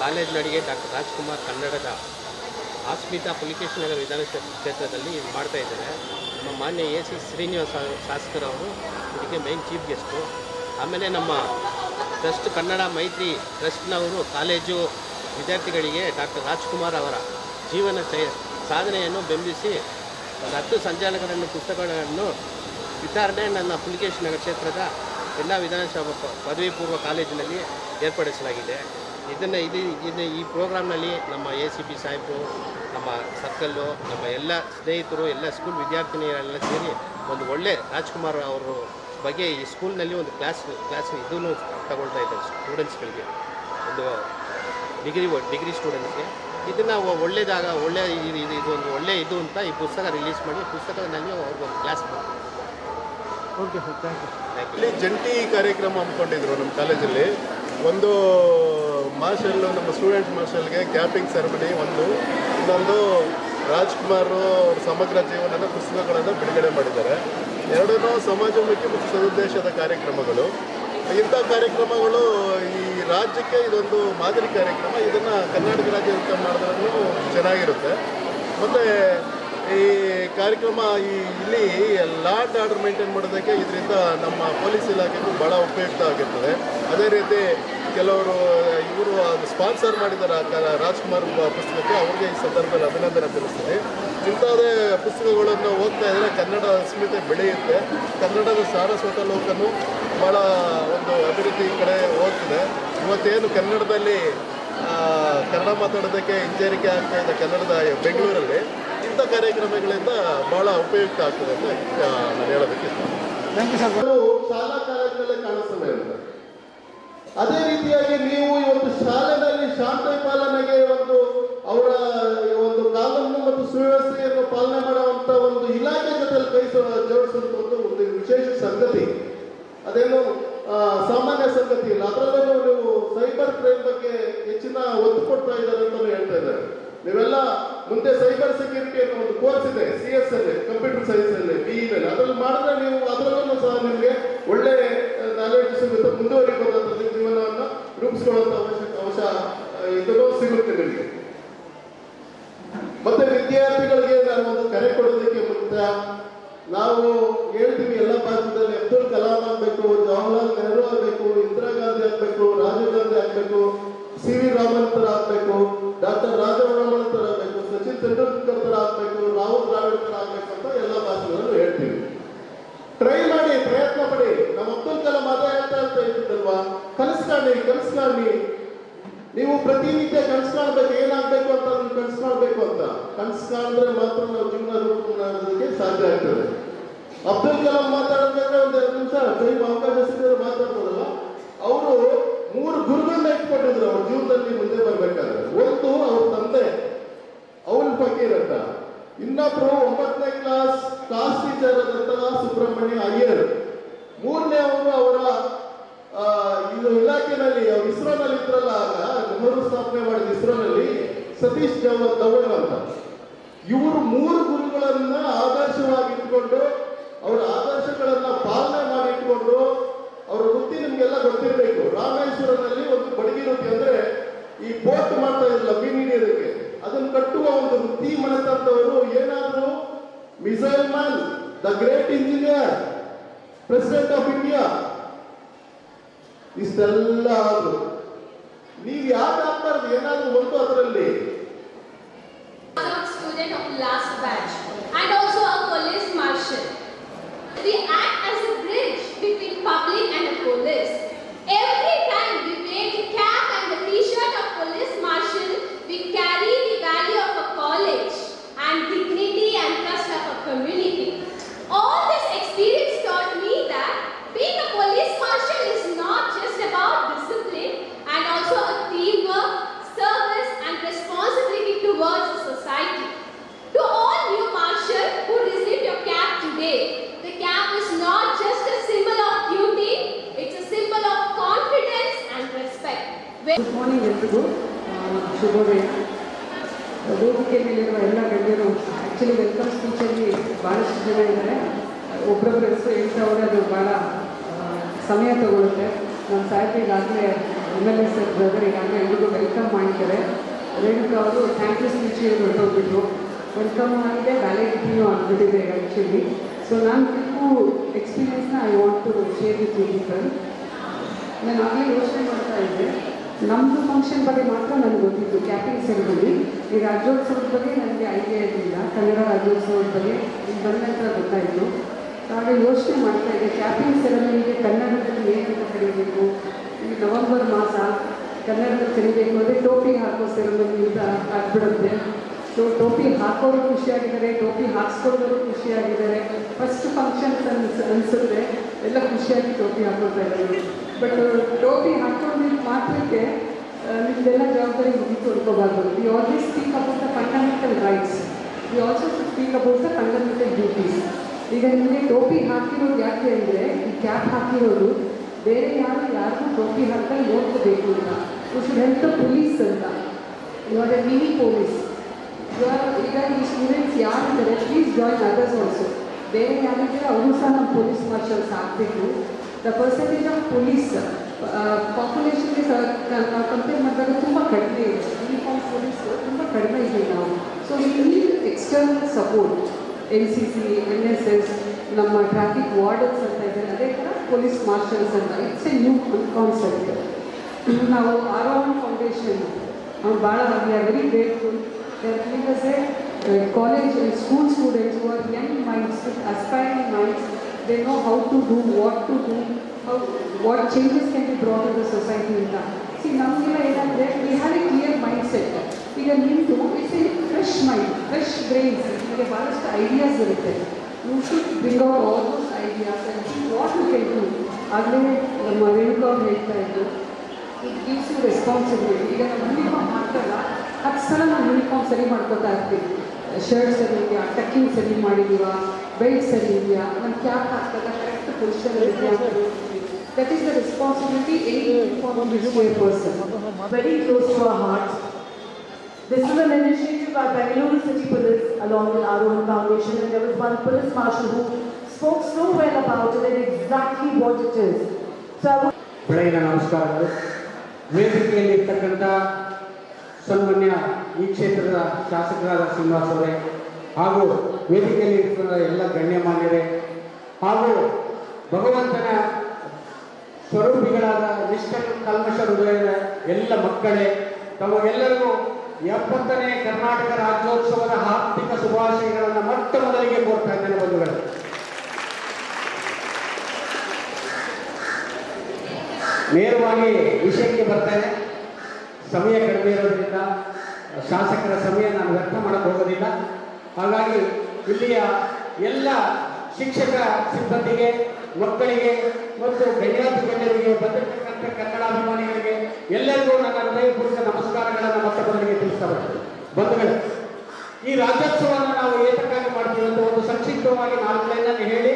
College ನಡಿಗೆ doctor Rajkumar ಕನ್ನಡದ ಆಸ್ಮಿತಾ ಪುಲಿಕೇಶ್ ನಗರ ವಿಧಾನಸಭೆ ಕ್ಷೇತ್ರದಲ್ಲಿ ಮಾಡ್ತಾ ಇದ್ದಾರೆ. ನಮ್ಮ ಮಾನ್ಯ ಎ ಸಿ ಶ್ರೀನಿವಾಸ ಶಾಸಕರವರು ಇದಕ್ಕೆ ಮೈನ್ ಚೀಫ್ ಗೆಸ್ಟು ಆಮೇಲೆ ನಮ್ಮ ಟ್ರಸ್ಟ್ ಕನ್ನಡ ಮೈತ್ರಿ ಟ್ರಸ್ಟ್ನವರು ಕಾಲೇಜು ವಿದ್ಯಾರ್ಥಿಗಳಿಗೆ ಡಾಕ್ಟರ್ ರಾಜ್ಕುಮಾರ್ ಅವರ ಜೀವನ ಸಾಧನೆಯನ್ನು ಬೆಂಬಲಿಸಿ ಒಂದು ಹತ್ತು ಸಂಚಾಲಕರನ್ನು ಪುಸ್ತಕಗಳನ್ನು ವಿತರಣೆ ನನ್ನ ಪುಲಿಕೇಶ್ ನಗರ ಕ್ಷೇತ್ರದ ಎಲ್ಲ ವಿಧಾನಸಭಾ ಪದವಿ ಪೂರ್ವ ಕಾಲೇಜಿನಲ್ಲಿ ಏರ್ಪಡಿಸಲಾಗಿದೆ. ಇದನ್ನು ಇದು ಇದು ಈ ಪ್ರೋಗ್ರಾಮ್ನಲ್ಲಿ ನಮ್ಮ ಎ ಸಿ ಪಿ ಸಾಹೇಬರು ನಮ್ಮ ಸರ್ಕಲ್ಲು ನಮ್ಮ ಎಲ್ಲ ಸ್ನೇಹಿತರು ಎಲ್ಲ ಸ್ಕೂಲ್ ವಿದ್ಯಾರ್ಥಿನಿಯರೆಲ್ಲ ಸೇರಿ ಒಂದು ಒಳ್ಳೆ ರಾಜ್ಕುಮಾರ್ ಅವರು ಬಗ್ಗೆ ಈ ಸ್ಕೂಲ್ನಲ್ಲಿ ಒಂದು ಕ್ಲಾಸ್ ಕ್ಲಾಸ್ ಇದನ್ನು ತಗೊಳ್ತಾ ಇದ್ದಾರೆ ಸ್ಟೂಡೆಂಟ್ಸ್ಗಳಿಗೆ ಒಂದು ಡಿಗ್ರಿ ಡಿಗ್ರಿ ಸ್ಟೂಡೆಂಟ್ಸ್ಗೆ ಇದನ್ನು ಒಳ್ಳೆಯದಾಗ ಒಳ್ಳೆ ಇದು ಇದು ಇದು ಒಂದು ಒಳ್ಳೆ ಇದು ಅಂತ ಈ ಪುಸ್ತಕ ರಿಲೀಸ್ ಮಾಡಿ ಪುಸ್ತಕದಲ್ಲಿ ಅವ್ರಿಗೊಂದು class okay sir thank you thank you ಇಲ್ಲಿ ಜಂಟಿ ಕಾರ್ಯಕ್ರಮ ಹಮ್ಮಿಕೊಂಡಿದ್ರು ನಮ್ಮ ಕಾಲೇಜಲ್ಲಿ ಒಂದು ಮಾರ್ಷಲ್ ನಮ್ಮ ಸ್ಟೂಡೆಂಟ್ ಮಾರ್ಷಲ್ಗೆ ಕ್ಯಾಪಿಂಗ್ ಸೆರೆಮನಿ ಒಂದು. ಇನ್ನೊಂದು ರಾಜ್ಕುಮಾರ್ ಅವ್ರ ಸಮಗ್ರ ಜೀವನದ ಪುಸ್ತಕಗಳನ್ನು ಬಿಡುಗಡೆ ಮಾಡಿದ್ದಾರೆ. ಎರಡೂ ಸಮಾಜಮುಖಿ ಮತ್ತು ಸದುದ್ದೇಶದ ಕಾರ್ಯಕ್ರಮಗಳು. ಇಂಥ ಕಾರ್ಯಕ್ರಮಗಳು ಈ ರಾಜ್ಯಕ್ಕೆ ಇದೊಂದು ಮಾದರಿ ಕಾರ್ಯಕ್ರಮ. ಇದನ್ನು ಕರ್ನಾಟಕ ರಾಜ್ಯದ ಮಾಡಿದ್ರೂ ಚೆನ್ನಾಗಿರುತ್ತೆ. ಮತ್ತು ಈ ಕಾರ್ಯಕ್ರಮ ಈ ಇಲ್ಲಿ ಲಾ ಆ್ಯಂಡ್ ಆರ್ಡರ್ ಮೇಂಟೈನ್ ಮಾಡೋದಕ್ಕೆ ಇದರಿಂದ ನಮ್ಮ ಪೊಲೀಸ್ ಇಲಾಖೆಗೂ ಭಾಳ ಉಪಯುಕ್ತ ಆಗಿರ್ತದೆ. ಅದೇ ರೀತಿ ಕೆಲವರು ಇವರು ಸ್ಪಾನ್ಸರ್ ಮಾಡಿದ್ದಾರೆ ಆ ಕ- ರಾಜ್ಕುಮಾರ್ ಪುಸ್ತಕಕ್ಕೆ ಅವ್ರಿಗೆ ಈ ಸಂದರ್ಭದಲ್ಲಿ ಅಭಿನಂದನೆ ತಿಳಿಸ್ತೀನಿ. ಇಂಥದೇ ಪುಸ್ತಕಗಳನ್ನು ಓದ್ತಾ ಇದ್ದರೆ ಕನ್ನಡ ಅಸ್ಮಿತೆ ಬೆಳೆಯುತ್ತೆ. ಕನ್ನಡದ ಸಾರಸ್ವತ ಲೋಕನು ಭಾಳ ಒಂದು ಅಭಿವೃದ್ಧಿ ಕಡೆ ಹೋಗ್ತಿದೆ. ಇವತ್ತೇನು ಕನ್ನಡದಲ್ಲಿ ಕನ್ನಡ ಮಾತಾಡೋದಕ್ಕೆ ಹಿಂಜರಿಕೆ ಆಗ್ತಾ ಇದೆ ಕನ್ನಡದ ಬೆಂಗಳೂರಲ್ಲಿ. ಇಂಥ ಕಾರ್ಯಕ್ರಮಗಳಿಂದ ಭಾಳ ಉಪಯುಕ್ತ ಆಗ್ತದೆ ಅಂತ ನಾನು ಹೇಳೋದಕ್ಕೆ ಥ್ಯಾಂಕ್ ಯು ಸರ್ ಅದು ರೀತಿಯಾಗಿ ನೀವು ಇವತ್ತು ಶಾಲೆಗಳಲ್ಲಿ ಶಾಂತಿ ಪಾಲನೆಗೆ ಒಂದು ಅವರ ಒಂದು ಕಾನೂನು ಮತ್ತು ಸುವ್ಯವಸ್ಥೆಯನ್ನು ಪಾಲನೆ ಮಾಡುವಂತ ಒಂದು ಇಲಾಖೆ ಜೊತೆ ಕೈ ಜೋಡಿಸುವಂತ ಒಂದು ಒಂದು ವಿಶೇಷ ಸಂಗತಿ ಅದೇನು ಆ, ಸಾಮಾನ್ಯ ಸಂಗತಿ ಇಲ್ಲ ಅದರಲ್ಲೂ ನೀವು ಸೈಬರ್ ಕ್ರೈಮ್ ಬಗ್ಗೆ ಹೆಚ್ಚಿನ ಒತ್ತು ಕೊಡ್ತಾ ಇದ್ದಾರೆ ಅಂತ ಹೇಳ್ತಾ ಇದ್ದಾರೆ ನೀವೆಲ್ಲ ಮುಂದೆ ಸೈಬರ್ ಸೆಕ್ಯೂರಿಟಿ ಅನ್ನೋ ಒಂದು ಕೋರ್ಸ್ ಇದೆ ಸಿ ಎಸ್ ಅಲ್ಲಿ ಕಂಪ್ಯೂಟರ್ ಸೈನ್ಸ್ ಅಲ್ಲಿ ಬಿ ನಲ್ಲಿ ಅದ್ರಲ್ಲಿ ಮಾಡಿದ್ರೆ ನೀವು ಅದರಲ್ಲೂ ಸಹ ನಿಮಗೆ ಒಳ್ಳೆ ನಾಲೆಡ್ಜ್ ಸಿಗುತ್ತೆ ಮುಂದುವರಿಬಹುದಂತ ನಿಮ್ಮ ಜೀವನವನ್ನು ಅವಶ್ಯಕ ಅವಶ್ಯ ಇದನ್ನು ಸಿಗುತ್ತೆ ನಿಮಗೆ ಮತ್ತೆ ವಿದ್ಯಾರ್ಥಿಗಳಿಗೆ ನಾನು ಒಂದು ಕರೆ ಕೊಡೋದಕ್ಕೆ ಮುಂಚೆ ನಾವು ಹೇಳ್ತೀವಿ, ಎಲ್ಲ ಭಾರತದಲ್ಲಿ ಅಬ್ದುಲ್ ಕಲಾಂ ಆಗ್ಬೇಕು, ಜವಾಹರ್ಲಾಲ್ ನೆಹರು ಆಗ್ಬೇಕು, ಇಂದಿರಾ ಗಾಂಧಿ ಆಗ್ಬೇಕು, ರಾಜೀವ್ ಗಾಂಧಿ ಆಗ್ಬೇಕು ಸಿ ವಿ ರಾಮನ್ ತರ ಆಗ್ಬೇಕು, ಡಾಕ್ಟರ್ ರಾಜಾರಾಮನ್ ತರ ಆಗ್ಬೇಕು, ಸಚಿನ್ ತೆಂಡೂಲ್ಕರ್ ತರ ಆಗ್ಬೇಕು, ರಾಹುಲ್ ದ್ರಾವಿಡ್ ತರ ಆಗ್ಬೇಕು ಅಂತ ಎಲ್ಲ ಪಾತ್ರದಲ್ಲೂ ಹೇಳ್ತೀವಿ. ಟ್ರೈ ಮಾಡಿ, ಪ್ರಯತ್ನ ಪಡಿ ಕನಸು ಕಾಣಿ ಕನಸು ಕಾಣಿ ನೀವು ಪ್ರತಿನಿತ್ಯ ಕನಸು ಕಾಣಬೇಕು ಏನಾಗ್ಬೇಕು ಅಂತ ನೀವು ಕನಸು ಅಂತ. ಕನಸು ಕಾಣಿದ್ರೆ ಮಾತ್ರ ನಾವು ಜೀವನ ರೂಪಕ್ಕೆ ಸಾಧ್ಯ ಆಗ್ತದೆ. ಅಬ್ದುಲ್ ಕಲಾಂ ಮಾತಾಡಬೇಕಾದ್ರೆ ಒಂದ್ ಎರಡು ನಿಮಿಷ ಟೈಮ್ ಅವಕಾಶ ಸಿಕ್ಕಿದ್ರೆ ಮಾತಾಡ್ಬೋದಲ್ಲ ಅವರು ಮೂರು ಗುರುಗಳನ್ನ ಇಟ್ಕೊಂಡಿದ್ರು ಅವ್ರ ಜೀವನದಲ್ಲಿ ಮುಂದೆ ಬರ್ಬೇಕಾದ್ರೆ. ಒಂದು ಅವ್ರ ತಂದೆ ಅವನ್ ಫಕೀರ್ ಅಂತ. ಇನ್ನೊಬ್ರು ಒಂಬತ್ತನೇ ಕ್ಲಾಸ್ ಕ್ಲಾಸ್ ಟೀಚರ್ ಆದಂತಹ ಸುಬ್ರಹ್ಮಣ್ಯ ಅಯ್ಯರ್ ಮೂರನೇ ಅವರು ಅವರ ಆ, ಇದು ಇಲಾಖೆನಲ್ಲಿ ಅವ್ರು ಇಸ್ರೋನಲ್ಲಿ ಇದ್ರಲ್ಲ ಆಗ ನೆಹರು ಸ್ಥಾಪನೆ ಮಾಡಿದ ಇಸ್ರೋನಲ್ಲಿ ಸತೀಶ್ ಧವನ್ ಅಂತ. ಇವರು ಮೂರು ಗುರುಗಳನ್ನ ಆದರ್ಶವಾಗಿ ಇಟ್ಕೊಂಡು ಅವರ ಆದರ್ಶಗಳನ್ನ ಪಾಲನೆ ಮಾಡಿ ಇಟ್ಕೊಂಡು ಅವರ ವೃತ್ತಿ ನಿಮ್ಗೆಲ್ಲ ಗೊತ್ತಿರಬೇಕು. ರಾಮೇಶ್ವರದಲ್ಲಿ ಒಂದು ಬಡಗಿ ವೃತ್ತಿ ಅಂದ್ರೆ ಈ ಬೋಟ್ ಮಾಡ್ತಾ ಇರಲಿಲ್ಲ ಮೀನ್ ಹಿಡಿಯೋದಕ್ಕೆ. ಅದನ್ನು ಕಟ್ಟುವ ಒಂದು ವೃತ್ತಿ ಮನಸ್ಸಂತವರು ಏನಾದರೂ missile man, the great engineer, president of India. ಇಷ್ಟೆಲ್ಲ ಆದ್ರು. ನೀವು ಯಾಕೆ ಆಗ್ಬಾರ್ದು? ಏನಾದ್ರೂ ಒಂದು ಅದರಲ್ಲಿ. Student of last batch ಶುಭೋದಯ ವೇದಿಕೆ ಎಲ್ಲ ಗಣ್ಯರು ಆ್ಯಕ್ಚುಲಿ ವೆಲ್ಕಮ್ ಸ್ಪೀಚಲ್ಲಿ ಭಾಳಷ್ಟು ಜನ ಇದ್ದಾರೆ. ಒಬ್ಬರೊಬ್ಬರ ಹೆಸರು ಹೇಳ್ತಾವ್ರೆ ಅದು ಭಾಳ ಸಮಯ ತಗೊಳುತ್ತೆ. ನಮ್ಮ ಸಾಹೇಬ್ ಈಗಾಗಲೇ M L A sir brother ಈಗಾಗಲೇ ಎಲ್ರಿಗೂ ವೆಲ್ಕಮ್ ಮಾಡಿದ್ದಾರೆ. ರೇಣುಕಾ ಅವರು ಥ್ಯಾಂಕ್ ಯು ಸ್ಪೀಚ್ ಹೊರಟೋಗ್ಬಿಟ್ರು ವೆಲ್ಕಮ್ ಆಗಿದೆ ವ್ಯಾಲಿಡಿಟಿನೂ ಆಗಿಬಿಟ್ಟಿದೆ ಆ್ಯಕ್ಚುಲಿ ಸೊ ನಾನು ಕೆಲವು ಎಕ್ಸ್ಪೀರಿಯನ್ಸ್ನ I want to share with you people ನಾನು ಆಗಲೇ ಯೋಚನೆ ಮಾಡ್ತಾ ಇದ್ದೆ. ನಮ್ಮದು ಫಂಕ್ಷನ್ ಬಗ್ಗೆ ಮಾತ್ರ ನನಗೆ ಗೊತ್ತಿತ್ತು. ಕ್ಯಾಪಿಂಗ್ ಸೆರೆಮನಿ ಈ ರಾಜ್ಯೋತ್ಸವದ ಬಗ್ಗೆ ನನಗೆ ಐಡಿಯಾ ಇರಲಿಲ್ಲ. ಕನ್ನಡ ರಾಜ್ಯೋತ್ಸವದ ಬಗ್ಗೆ ಬಂದ ನಂತರ ಗೊತ್ತಾಯಿತು. ಹಾಗೆ ಯೋಚನೆ ಮಾಡ್ತಾ ಇದ್ದೆ. ಕ್ಯಾಪಿಂಗ್ ಸೆರೆಮನಿಗೆ ಕನ್ನಡದಲ್ಲಿ ಏನಂತ ಕರೀಬೇಕು ಈ ನವಂಬರ್ ಮಾಸ ಕನ್ನಡದಲ್ಲಿ ಕರಿಬೇಕು ಅಂದರೆ ಟೋಪಿ ಹಾಕೋ ಅಂತ ಆಗ್ಬಿಡುತ್ತೆ. ಸೊ ಟೋಪಿ ಹಾಕೋರು ಖುಷಿಯಾಗಿದ್ದಾರೆ, ಟೋಪಿ ಹಾಕ್ಸ್ಕೊಳ್ಳೋರು ಖುಷಿಯಾಗಿದ್ದಾರೆ. ಫಸ್ಟ್ ಫಂಕ್ಷನ್ಸ್ ಅನ್ಸ್ ಅನಿಸುತ್ತೆ. ಎಲ್ಲ ಖುಷಿಯಾಗಿ ಟೋಪಿ ಹಾಕೊಳ್ತಾ ಇದ್ದೀವಿ ಬಟ್ ಟೋಪಿ ಹಾಕೊಂಡಿದ್ದ ಮಾತ್ರಕ್ಕೆ ನಿಮ್ದೆಲ್ಲ ಜವಾಬ್ದಾರಿ ಮುಗಿತು ಅನ್ಕೋಬಾರ್ದು. We always speak about the fundamental rights we also speak about the fundamental duties ಈಗ ನಿಮಗೆ ಟೋಪಿ ಹಾಕಿರೋದು ಯಾಕೆ ಅಂದರೆ, ಈ ಕ್ಯಾಪ್ ಹಾಕಿರೋದು ಬೇರೆ ಯಾರು ಯಾರಿಗೂ ಟೋಪಿ ಹಾಕಿ ನೋಡ್ಕೋಬೇಕು ಅಂತ. ಶುಡ್ ಹೆಲ್ಪ್ ದ ಪೊಲೀಸ್ ಅಂತ. ಇವಾಗ ಮಿನಿ ಪೊಲೀಸ್ ಆರ್ ಈಗ ಈ ಸ್ಟೂಡೆಂಟ್ಸ್ ಯಾರಿದ್ದಾರೆ ಪ್ಲೀಸ್ ಜಾಯಿನ್ ಅದರ್ಸ್ ಆಲ್ಸೋ ಬೇರೆ ಯಾರಿದ್ದಾರೆ ಅವರು ಸಹ ನಮ್ಮ ಪೊಲೀಸ್ ಮಾರ್ಷಲ್ಸ್ ಆಗಬೇಕು ದ ಪರ್ಸೆಂಟೇಜ್ ಆಫ್ ಪೊಲೀಸ್ ಪಾಪ್ಯುಲೇಷನ್ಗೆ ನಾವು ಕಂಪೇರ್ ಮಾಡಿದಾಗ ತುಂಬ ಕಡಿಮೆ ಇದೆ ಯೂನಿಫಾರ್ಮ್ ಪೊಲೀಸ್ ತುಂಬ ಕಡಿಮೆ ಇದೆ ನಾವು ಸೊ ಈ need external support N C C N S S ನಮ್ಮ ಟ್ರಾಫಿಕ್ ವಾರ್ಡನ್ಸ್ ಅಂತ ಇದ್ದಾರೆ. ಅದೇ ಥರ ಪೊಲೀಸ್ ಮಾರ್ಷಲ್ಸ್ ಅಂತ. ಇಟ್ಸ್ ಎ ನ್ಯೂ ಕಾನ್ಸೆಪ್ಟ್ ನಾವು ಆರೋಹಣ್ ಫೌಂಡೇಶನ್ ಅವ್ರು ಭಾಳ we are very grateful they are giving us a college and school students who are young minds aspiring minds they know how to do what to do how what changes can be brought in the society ಅಂತ ಸಿ ನಮಗೆಲ್ಲ ಏನಂದರೆ we have a clear mind set ಈಗ ನಿಮ್ಮದು it's a fresh mind fresh brains ನಿಮಗೆ ಭಾಳಷ್ಟು ideas ಇರುತ್ತೆ you should bring out all those ideas and what you can do ಆಗಲೇ ನಮ್ಮ ರೇಣುಕಾ ಅವ್ರು ಹೇಳ್ತಾ ಇದ್ರು ಇಟ್ ಗಿವ್ಸ್ ಯು ರೆಸ್ಪಾನ್ಸಿಬಿಲಿಟಿ ಈಗ ನಾವು ಯೂನಿಫಾರ್ಮ್ ಹಾಕಲ್ಲ ಹತ್ತು ಸಲ ನಾವು ಯೂನಿಫಾರ್ಮ್ ಸರಿ ಮಾಡ್ಕೊತಾ ಇರ್ತೀವಿ ಶರ್ಟ್ ಸರಿ ಇದೆಯಾ ಟಕ್ಕಿಂಗ್ ಸರಿ ಮಾಡಿದೀವಾ ಬೆಲ್ಟ್ ಸರಿ ಇದೆಯಾ ನಮ್ಮ ಕ್ಯಾಪ್ ಹಾಕಿದಾಗ ಕರೆಕ್ಟ್ ಪೊಸಿಷನ್ ಇದೆಯಾ that is the responsibility any uniform person very close to our hearts. This is an initiative by Bangalore City Police along with our own foundation and there was one police marshal who spoke so well about it and exactly what it is. So I would ಬೆಳಗಿನ ನಮಸ್ಕಾರಗಳು ವೇದಿಕೆಯಲ್ಲಿ ಇರ್ತಕ್ಕಂಥ ಸನ್ಮಾನ್ಯ ಈ ಕ್ಷೇತ್ರದ ಶಾಸಕರಾದ ಶ್ರೀನಿವಾಸ್ ಅವರೇ ಹಾಗೂ ವೇದಿಕೆಯಲ್ಲಿ ಇರ್ತಕ್ಕಂಥ ಎಲ್ಲ ಗಣ್ಯಮಾನ್ಯರೇ ಹಾಗೂ ಭಗವಂತನ ಸ್ವರೂಪಿಗಳಾದ ನಿಷ್ಠ ಕಲ್ಮಶ ಹೃದಯದ ಎಲ್ಲ ಮಕ್ಕಳೇ, ತಮಗೆಲ್ಲರಿಗೂ ಎಪ್ಪತ್ತನೇ ಕರ್ನಾಟಕ ರಾಜ್ಯೋತ್ಸವದ ಆರ್ಥಿಕ ಶುಭಾಶಯಗಳನ್ನು ಮೊಟ್ಟ ಮೊದಲಿಗೆ ಕೋರ್ತಾ ಇದ್ದೇನೆ ಬಂಧುಗಳು. ನೇರವಾಗಿ ವಿಷಯಕ್ಕೆ ಬರ್ತಾನೆ ಸಮಯ ಕಡಿಮೆ ಇರೋದ್ರಿಂದ, ಶಾಸಕರ ಸಮಯ ನಾನು ವ್ಯರ್ಥ ಮಾಡಕ್ಕೆ ಹೋಗೋದಿಲ್ಲ. ಹಾಗಾಗಿ ಇಲ್ಲಿಯ ಎಲ್ಲ ಶಿಕ್ಷಕ ಸಿಬ್ಬಂದಿಗೆ, ಮಕ್ಕಳಿಗೆ ಮತ್ತು ಗಣ್ಯಾತಿ ಗಣ್ಯರಿಗೆ, ಬಂದಿರತಕ್ಕಂಥ ಕನ್ನಡಾಭಿಮಾನಿಗಳಿಗೆ ಎಲ್ಲರಿಗೂ ನನ್ನ ಹೃದಯಪೂರ್ವಕ ನಮಸ್ಕಾರಗಳನ್ನು ಮತ್ತೆ ಬಂದಿಗೆ ತಿಳಿಸ್ತಾ ಬರ್ತೇನೆ. ಬಂಧುಗಳೇ, ಈ ರಾಜ್ಯೋತ್ಸವವನ್ನು ನಾವು ಏತಕ್ಕಾಗಿ ಮಾಡ್ತೀವಿ ಅಂತ ಒಂದು ಸಂಕ್ಷಿಪ್ತವಾಗಿ ನಾಲ್ಕು ಲೈನನ್ನು ಹೇಳಿ,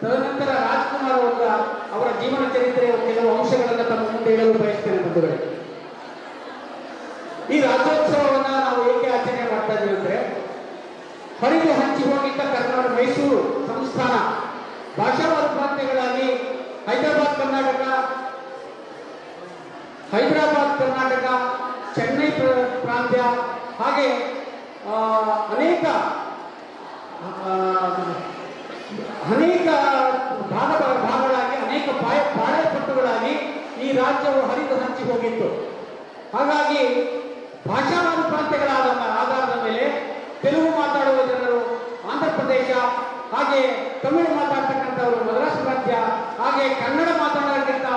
ತದನಂತರ ರಾಜ್ಕುಮಾರ್ ಅವರ ಅವರ ಜೀವನ ಚರಿತ್ರೆಯ ಕೆಲವು ಅಂಶಗಳನ್ನು ತಮ್ಮ ಮುಂದೆ ಹೇಳಲು ಬಯಸ್ತೇನೆ ಬಂಧುಗಳೇ ಈ ರಾಜ್ಯೋತ್ಸವವನ್ನ ನಾವು ಏಕೆ ಆಚರಣೆ ಮಾಡ್ತಾ ಇದ್ದೀವಿ ಅಂದ್ರೆ ಹರಿದು ಹಂಚಿ ಹೋಗಿದ್ದ ಕರ್ನಾಟಕ ಮೈಸೂರು ಸಂಸ್ಥಾನ ಭಾಷಾವಾದ ಪ್ರಾಂತ್ಯಗಳಾಗಿ ಹೈದರಾಬಾದ್ ಕರ್ನಾಟಕ ಹೈದರಾಬಾದ್ ಕರ್ನಾಟಕ ಚೆನ್ನೈ ಪ್ರ- ಪ್ರಾಂತ್ಯ ಹಾಗೆ ಆ, ಅನೇಕ ಆ, ಅನೇಕ ಭಾಗ ಭಾಗಗಳಾಗಿ, ಅನೇಕ ಪಾಯ ಪಾಳೆಪಟ್ಟುಗಳಾಗಿ ಈ ರಾಜ್ಯವು ಹರಿದು ಹಂಚಿ ಹೋಗಿತ್ತು. ಹಾಗಾಗಿ ಭಾಷಾವಾರು ಪ್ರಾಂತ್ಯಗಳಾದ ಆಧಾರದ ಮೇಲೆ ತೆಲುಗು ಮಾತಾಡುವ ಜನರು ಆಂಧ್ರ ಪ್ರದೇಶ, ಹಾಗೆ ತಮಿಳು ಮಾತಾಡ್ತಕ್ಕಂಥವರು ಮದ್ರಾಸ್ ಪ್ರಾಂತ್ಯ, ಹಾಗೆ ಕನ್ನಡ ಮಾತಾಡೋದಕ್ಕಿಂತ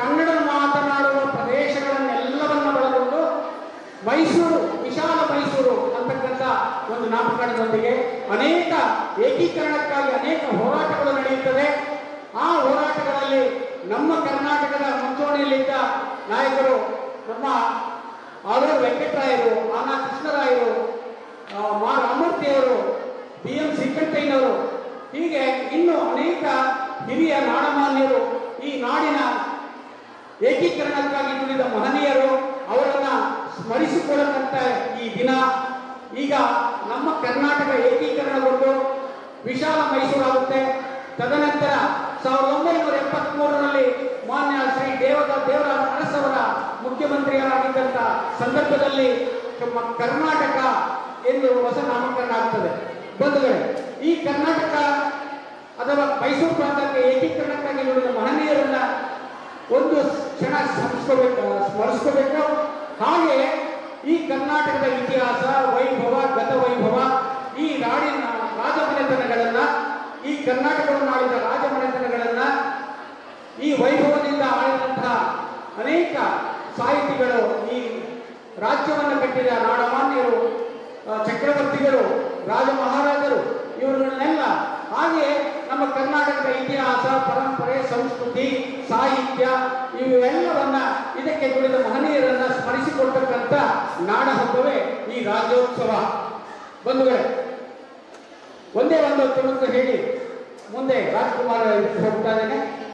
ಕನ್ನಡ ಮಾತನಾಡುವ ಪ್ರದೇಶಗಳನ್ನೆಲ್ಲವನ್ನ ಒಳಗೊಂಡು ಮೈಸೂರು ವಿಶಾಲ ಮೈಸೂರು ಅಂತಕ್ಕಂಥ ಒಂದು ನಾಮಕರಣದೊಂದಿಗೆ ಅನೇಕ ಏಕೀಕರಣಕ್ಕಾಗಿ ಅನೇಕ ಹೋರಾಟಗಳು ನಡೆಯುತ್ತದೆ ಆ ಹೋರಾಟಗಳಲ್ಲಿ ನಮ್ಮ ಕರ್ನಾಟಕದ ಮುಂಚೂಣಿಯಲ್ಲಿದ್ದ ನಾಯಕರು ನಮ್ಮ ಆಲೂರು ವೆಂಕಟರಾಯರು, ಆನಾ ಕೃಷ್ಣರಾಯರು ಮಾ ರಾಮೂರ್ತಿಯವರು ಬಿ ಎಂ ಸಿಕ್ಕಂಟಯ್ಯನವರು ಹೀಗೆ ಇನ್ನು ಅನೇಕ ಹಿರಿಯ ನಾಡಮಾನ್ಯರು ಈ ನಾಡಿನ ಏಕೀಕರಣಕ್ಕಾಗಿ ದುಡಿದ ಮಹನೀಯರು ಅವರನ್ನ ಸ್ಮರಿಸಿಕೊಳ್ಳತಕ್ಕಂಥ ಈ ದಿನ. ಈಗ ನಮ್ಮ ಕರ್ನಾಟಕ ಏಕೀಕರಣಗೊಂಡು ವಿಶಾಲ ಮೈಸೂರಾಗುತ್ತೆ. ತದನಂತರ ಸಾವಿರದ ಒಂಬೈನೂರ ಎಪ್ಪತ್ಮೂರರಲ್ಲಿ ಮಾನ್ಯ ಶ್ರೀ ದೇವದ ದೇವರಾಜ ಅರಸವರ ಮುಖ್ಯಮಂತ್ರಿಯಾಗಿದ್ದಂಥ ಸಂದರ್ಭದಲ್ಲಿ ನಮ್ಮ ಕರ್ನಾಟಕ ಎಂದು ಹೊಸ ನಾಮಕರಣ ಆಗ್ತದೆ. ಬಂಧುಗಳೇ, ಈ ಕರ್ನಾಟಕ ಅಥವಾ ಮೈಸೂರು ಪ್ರಾಂತಕ್ಕೆ ಏಕೀಕರಣಕ್ಕಾಗಿ ನುಡಿದ ಮಹನೀಯರನ್ನ ಒಂದು ಕ್ಷಣ ಸ್ಮರಿಸ್ಕೋಬೇಕು ಸ್ಮರಿಸ್ಕೋಬೇಕು. ಹಾಗೆ ಈ ಕರ್ನಾಟಕದ ಇತಿಹಾಸ, ವೈಭವ ಗತ ವೈಭವ ಈ ನಾಡಿನ ರಾಜಮನೆತನಗಳನ್ನ, ಈ ಕರ್ನಾಟಕವನ್ನು ಆಳಿದ ರಾಜಮನೆತನಗಳನ್ನ, ಈ ವೈಭವದಿಂದ ಆಳಿದಂತಹ ಅನೇಕ ಸಾಹಿತಿಗಳು, ಈ ರಾಜ್ಯವನ್ನು ಕಟ್ಟಿದ ನಾಡಮಾನ್ಯರು ಚಕ್ರವರ್ತಿಗಳು ರಾಜ ಮಹಾರಾಜರು ಇವರುಗಳನ್ನೆಲ್ಲ ಹಾಗೆ ನಮ್ಮ ಕರ್ನಾಟಕದ ಇತಿಹಾಸ, ಪರಂಪರೆ, ಸಂಸ್ಕೃತಿ, ಸಾಹಿತ್ಯ, ಇವೆಲ್ಲವನ್ನ ಇದಕ್ಕೆ ದುಡಿದ ಮಹನೀಯರನ್ನ ನಾಡ ಹಬ್ಬವೇ ಈ ರಾಜ್ಯೋತ್ಸವ. ಬಂಧುಗಳೇ ಒಂದೇ ಒಂದು ಹೇಳಿ. ಮುಂದೆ ರಾಜ್ಕುಮಾರ್ ಹೋಗ್ತಾ ಇದ್ದೇನೆ.